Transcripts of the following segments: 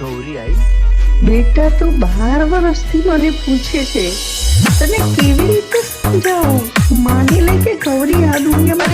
ગૌરી આવી બેટા તો બાર વર્ષથી મને પૂછે છે, તને કેવી રીતે સમજાવું? માની લે કે ગૌરી આ દુનિયામાં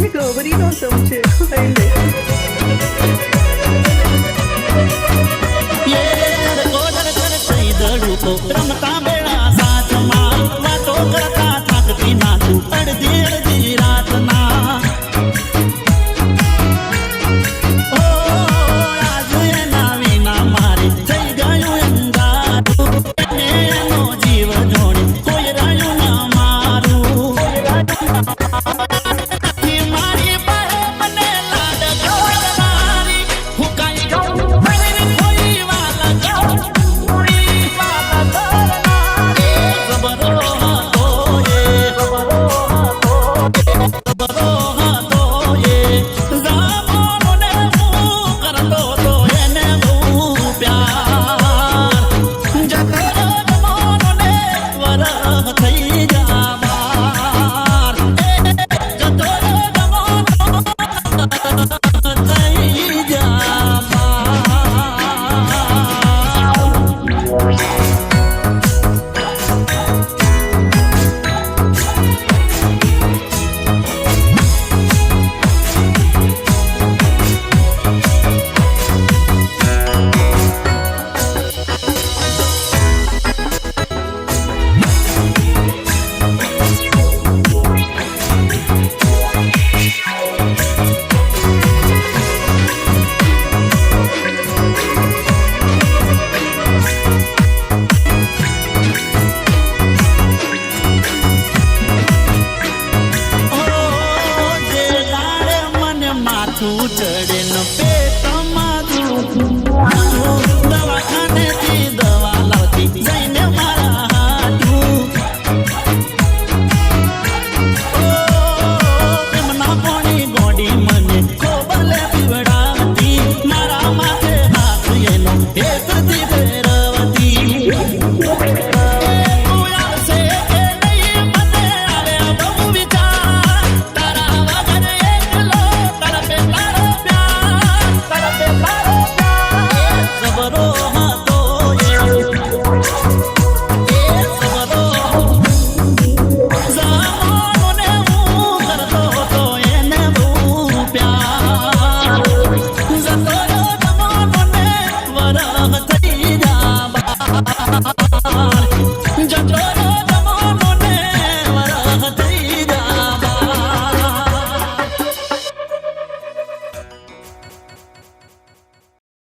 మీకు ఎవరిలో సంచేయండి కోదర